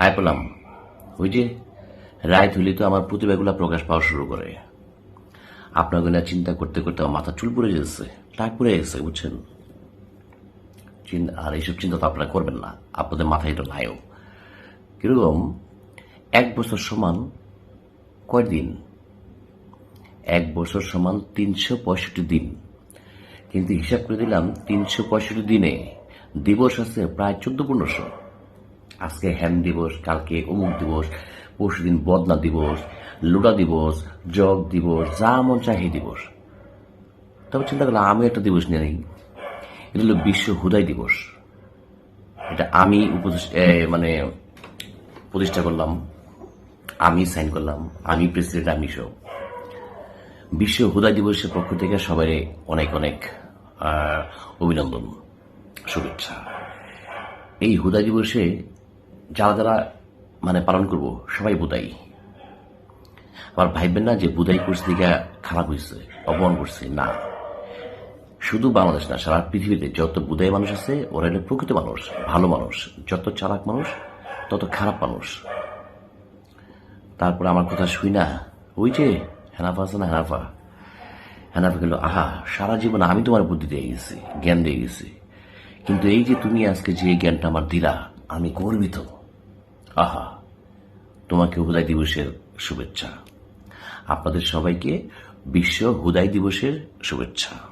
আয় পেলাম ওই যে রায় হইলে তো আমার প্রতিভাগুলো প্রকাশ পাওয়া শুরু করে। আপনাকে না চিন্তা করতে করতে আমার মাথা চুল পড়ে যাচ্ছে টাক পড়ে গেছে, বুঝছেন? আর এইসব চিন্তা তো আপনারা করবেন না, আপনাদের মাথায় এটা নাইও কীরকম? এক বছর সমান কয় দিন এক বছর সমান তিনশো পঁয়ষট্টি দিন। কিন্তু হিসাব করে দিলাম, তিনশো পঁয়ষট্টি দিনে দিবস আছে প্রায় চোদ্দ পনেরোশো। আজকে হ্যান দিবস, কালকে অমুক দিবস পরশুদিন বদনা দিবস, লোডা দিবস, জগ দিবস, যা মন সেই দিবস। তবে চিন্তা করলাম আমি একটা দিবস নিয়ে নিই। এটা হলো বিশ্ব হুদাই দিবস। এটা আমি মানে প্রতিষ্ঠা করলাম, আমি সাইন করলাম, আমি প্রেসিডেন্ট, আমি সব। বিশ্ব হুদাই দিবসের পক্ষ থেকে সবাই অনেক অনেক অভিনন্দন, শুভেচ্ছা। এই হুদাই দিবসে যারা যারা মানে পালন করব, সবাই বুদাই। আবার ভাইবেন না যে বুদাই করছে দিকে খারাপ হয়েছে অপমান করছে, না। শুধু বাংলাদেশ না, সারা পৃথিবীতে যত বুদাই মানুষ আছে, ওরা হলো প্রকৃত মানুষ, ভালো মানুষ, যত চালাক মানুষ, তত খারাপ মানুষ। তারপরে আমার কথা শুই না, ওই যে হেনাফা আছে না হেনাফা? হেনাফা গেল আহা, সারা জীবন আমি তোমার বুদ্ধি দিয়ে গেছি, জ্ঞান দিয়ে গেছি। কিন্তু এই যে তুমি আজকে যে জ্ঞানটা আমার দিলা, আমি গর্বিত। আহা তোমাকে হুদাই দিবসের শুভেচ্ছা। আপনাদের সবাইকে বিশ্ব হুদাই দিবসের শুভেচ্ছা।